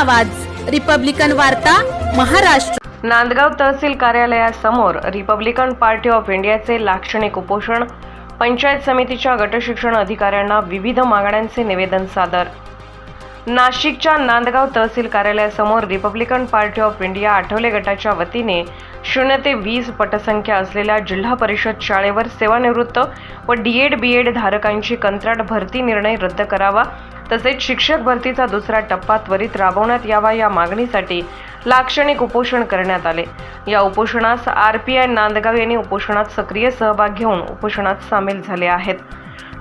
आवाज. रिपब्लिकन वार्ता महाराष्ट्र. नांदगाव तहसील कार्यालयासमोर रिपब्लिकन पार्टी ऑफ इंडियाचे लाक्षणिक उपोषण. पंचायत समितीच्या गटशिक्षण अधिकाऱ्यांना विविध मागण्यांचे निवेदन सादर. नाशिकच्या नांदगाव तहसील कार्यालयासमोर Republican Party of India Athawale गटाच्या वतीने शून्य ते वीस पटसंख्या असलेल्या जिल्हा परिषद शाळेवर सेवानिवृत्त व डीएड बीएड धारकांची कंत्राट भरती निर्णय रद्द करावा तसेच शिक्षक भरतीचा दुसरा टप्पा त्वरित राबवण्यात यावा या मागणीसाठी लाक्षणिक उपोषण करण्यात आले. या उपोषणास आर पी आय नांदगाव यांनी उपोषणात सक्रिय सहभाग घेऊन उपोषणात सामील झाले आहेत.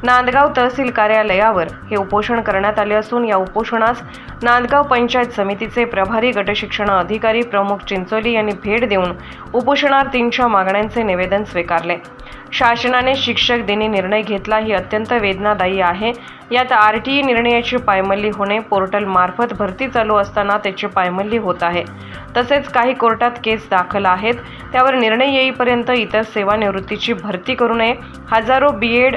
नांदगाव तहसील कार्यालयावर हे उपोषण करण्यात आले असून या उपोषणास नांदगाव पंचायत समितीचे प्रभारी गटशिक्षण अधिकारी प्रमुख चिंचोली यांनी भेट देऊन उपोषणार्थींच्या मागण्यांचे निवेदन स्वीकारले. शासनाने शिक्षक दिनी निर्णय घेतला. ही अत्यंत वेदनादायी आहे. यात आर टी ई निर्णयाची पायमल्ली होणे पोर्टलमार्फत भरती चालू असताना त्याची पायमल्ली होत आहे. तसेच काही कोर्टात केस दाखल आहेत. त्यावर निर्णय येईपर्यंत इतर सेवानिवृत्तीची भरती करू नये. हजारो बी एड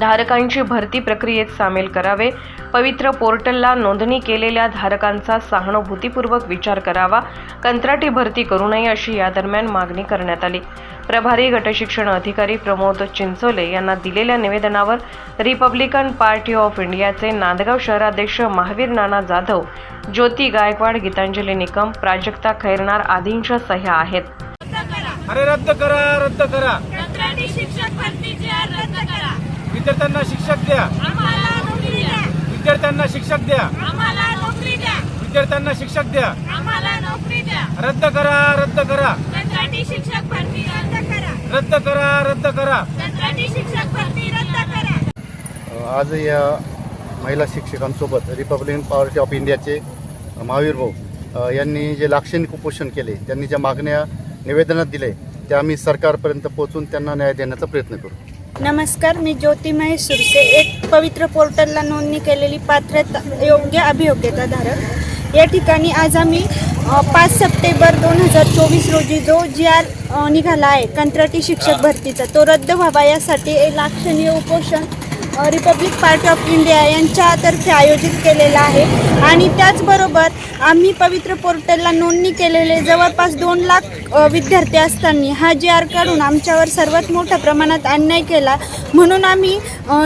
धारकांची भरती प्रक्रियेत सामील करावे. पवित्र पोर्टलला नोंदणी केलेल्या धारकांचा सहानुभूतीपूर्वक विचार करावा. कंत्राटी भरती करू नये अशी या दरम्यान मागणी करण्यात आली. प्रभारी गटशिक्षण अधिकारी प्रमोद चिंचोले यांना दिलेल्या निवेदनावर रिपब्लिकन पार्टी ऑफ इंडियाचे नांदगाव शहराध्यक्ष महावीर नाना जाधव ज्योती गायकवाड गीतांजली निकम प्राजक्ता खैरनार आदींच्या सह्या आहेत. अरे रद्द करा रद्द करा कंत्राटी शिक्षक भरतीचे अर्ज रद्द करा विद्यार्थ्यांना शिक्षक द्या. आम्हाला नोकरी द्या. विद्यार्थ्यांना शिक्षक द्या. आम्हाला नोकरी द्या. विद्यार्थ्यांना शिक्षक द्या. आम्हाला नोकरी द्या. रद्द करा रद्द करा. कंत्राटी शिक्षक भरती रद्द करा. रद्द करा रद्द करा. कंत्राटी शिक्षक भरती रद्द करा. आज या महिला शिक्षकांसोबत रिपब्लिकन पार्टी ऑफ इंडियाचे महावीर भाऊ यांनी जे लाक्षणिक उपोषण केले त्यांनी ज्या मागण्या निवेदनात दिले त्या आम्ही सरकारपर्यंत पोहोचून त्यांना न्याय देण्याचा प्रयत्न करू. नमस्कार मी ज्योती सुरसे. एक पवित्र पोर्टलला नोंदणी केलेली पात्रता योग्य अभियोग्यता धारक. या ठिकाणी आज आम्ही पाच सप्टेंबर दोन हजार चोवीस रोजी जो जी आर निघाला आहे कंत्राटी शिक्षक भरतीचा तो रद्द व्हावा यासाठी लाक्षणीय उपोषण रिपब्लिक पार्टी ऑफ इंडिया यांच्यातर्फे आयोजित केलेला आहे. आणि त्याचबरोबर आम्ही पवित्र पोर्टलला नोंदणी केलेले जवळपास दोन लाख विद्यार्थी असताना हा जी आर काढून आमच्यावर सर्वात मोठ्या प्रमाणात अन्याय केला. म्हणून आम्ही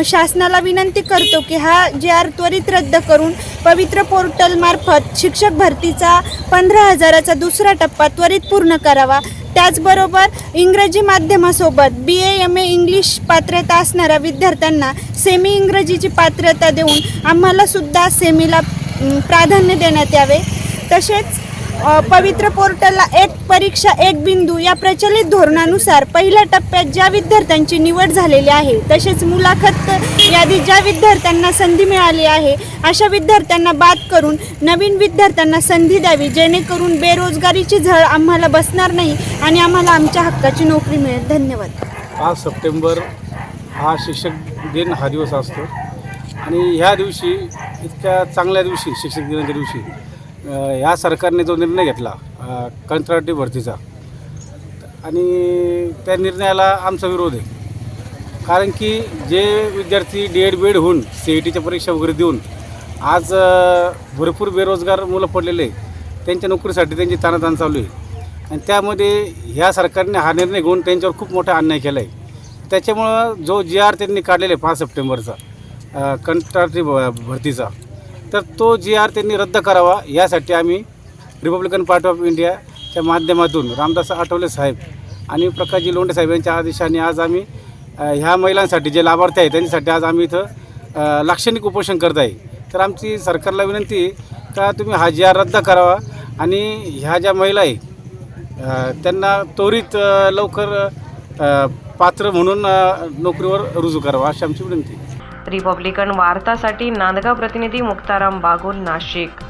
शासनाला विनंती करतो की हा जी आर त्वरित रद्द करून पवित्र पोर्टलमार्फत शिक्षक भरतीचा पंधरा हजाराचा दुसरा टप्पा त्वरित पूर्ण करावा. त्याचबरोबर इंग्रजी माध्यमासोबत बी ए एम ए इंग्लिश पात्रता असणाऱ्या विद्यार्थ्यांना सेमी इंग्रजीची पात्रता देऊन आम्हाला सुद्धा सेमीला प्राधान्य देण्यात यावे. तसेच पवित्र पोर्टलला एक परीक्षा एक बिंदू या प्रचलित धोरणानुसार पहिल्या टप्प्यात ज्या विद्यार्थ्यांची निवड झालेली आहे तसेच मुलाखत यादी ज्या विद्यार्थ्यांना संधी मिळाली आहे अशा विद्यार्थ्यांना बाद करून नवीन विद्यार्थ्यांना संधी द्यावी जेणेकरून बेरोजगारीची झळ आम्हाला बसणार नाही आणि आम्हाला आमच्या हक्काची नोकरी मिळेल. धन्यवाद. पाच सप्टेंबर हा शिक्षक दिन हा दिवस असतो. आणि ह्या दिवशी इतक्या चांगल्या दिवशी शिक्षक दिनाच्या दिवशी ह्या सरकारने जो निर्णय घेतला कंत्राटी भरतीचा आणि त्या निर्णयाला आमचा विरोध आहे. कारण की जे विद्यार्थी D Ed B Ed C E E टीच्या परीक्षा वगैरे देऊन आज भरपूर बेरोजगार मुलं पडलेले आहे. त्यांच्या नोकरीसाठी त्यांची ताणाताण चालू आहे. आणि त्यामध्ये ह्या सरकारने हा निर्णय घेऊन त्यांच्यावर खूप मोठा अन्याय केला आहे. त्याच्यामुळं जो जी आर त्यांनी काढलेला आहे पाच सप्टेंबरचा कंत्राटी भ भरतीचा तर तो जी आर त्यांनी रद्द करावा यासाठी आम्ही रिपब्लिकन पार्टी ऑफ इंडियाच्या माध्यमातून रामदास आठवले साहेब आणि प्रकाशजी लोंढे साहेब यांच्या आदेशाने आज आम्ही ह्या महिलांसाठी जे लाभार्थी आहेत त्यांच्यासाठी आज आम्ही इथं लाक्षणिक उपोषण करत आहे तर आमची सरकारला विनंती आहे का तुम्ही हा जी आर रद्द करावा आणि ह्या ज्या महिला आहे त्यांना त्वरित लवकर पात्र म्हणून नोकरीवर रुजू करावा अशी आमची विनंती आहे. रिपब्लिकन वार्तासाठी नांदगाव प्रतिनिधी मुक्ताराम बागुल नाशिक.